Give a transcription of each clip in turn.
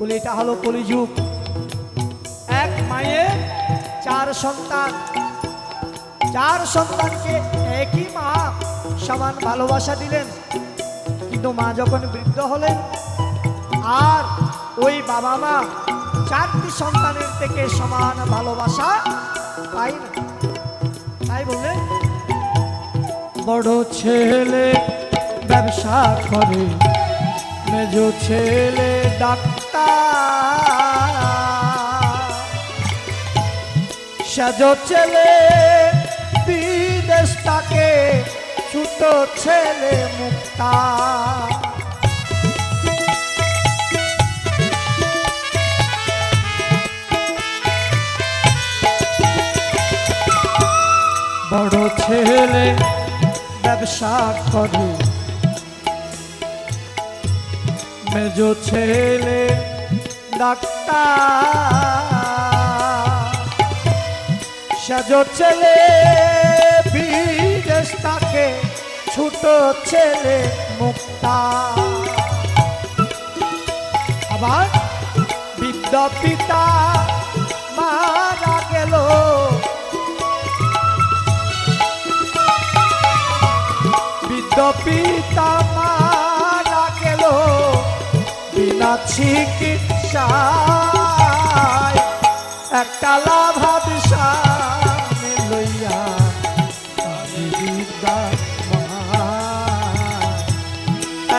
বলে এটা হলো কলিযুগ। এক মায়ের চার সন্তান। চার সন্তানকে একই মা সমান ভালোবাসা দিলেন। কিন্তু মা যখন বৃদ্ধ হলেন, আর ওই বাবা মা চারটি সন্তানের থেকে সমান ভালোবাসা পাই না। তাই বললেন, বড় ছেলে ব্যবসা করে, মেজ ছেলে ডাক্তার সেজ ছেলে বিদেশ তাকে ছোট ছেলে মুক্তা। বড় ছেলে ব্যবসা করে। মেজ ছেলে ডাক্তার। সেজ ছেলে বিদেশ তাকে ছোট ছেলে মুক্তা। আবার বৃদ্ধ পিতা মারা গেল। বৃদ্ধ পিতা মারা গেল। বিনা চিকিৎসায় একটা বিদ্যা মহান।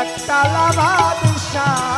একটা লাভাবিসানে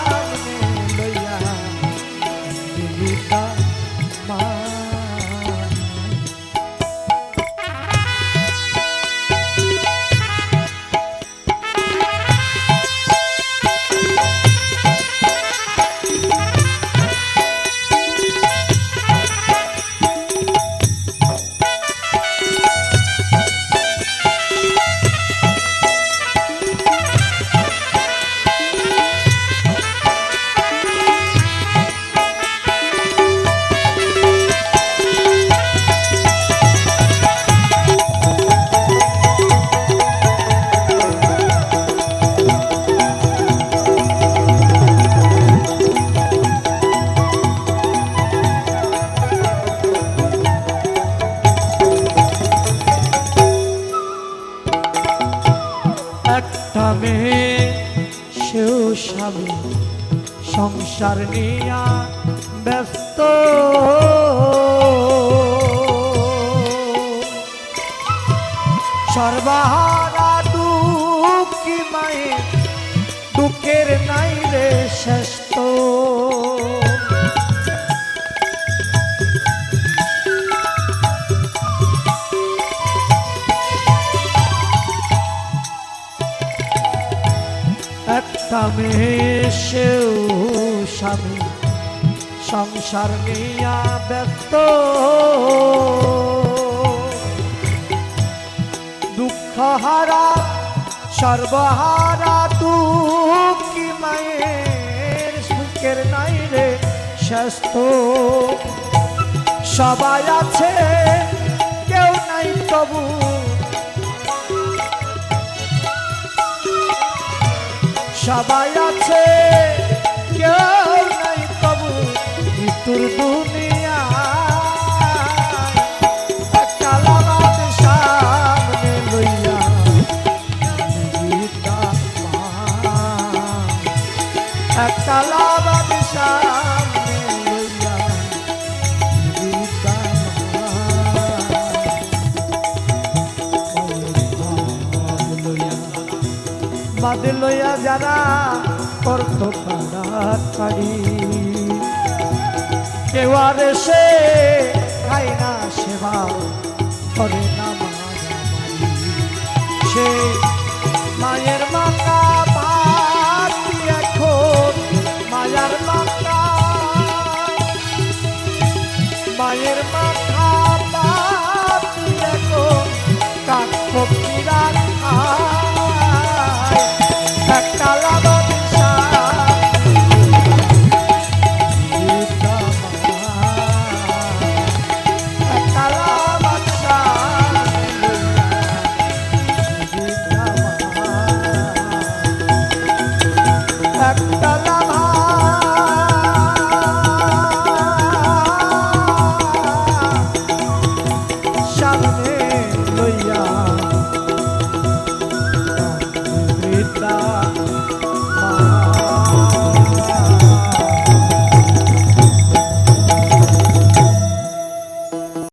মেয়ে সেও স্বামী। সংসার নিয়া ব্যস্ত। সর্বহারা দুঃখী মায়ের দুঃখের নাই রে শ্রেষ্ঠ। মেয়ে সেও স্বামী, সংসার নিয়া ব্যস্ত। দুঃখ হারা সর্বহারা, দুঃখী মায়ের সুখের নাই রে স্বাস্থ্য। সবাই আছে, কেউ নাই তবু সবাই আছে কেউ নাই তবু মৃত্যুর দুনিয়া। একটা লাভ সামনে বাদে লইয়া যারা করত পাড়ি কেউ আর সে খাই না সেবা, করে না সে মায়ের মাথা ভাত এখন, মায়ার মাকা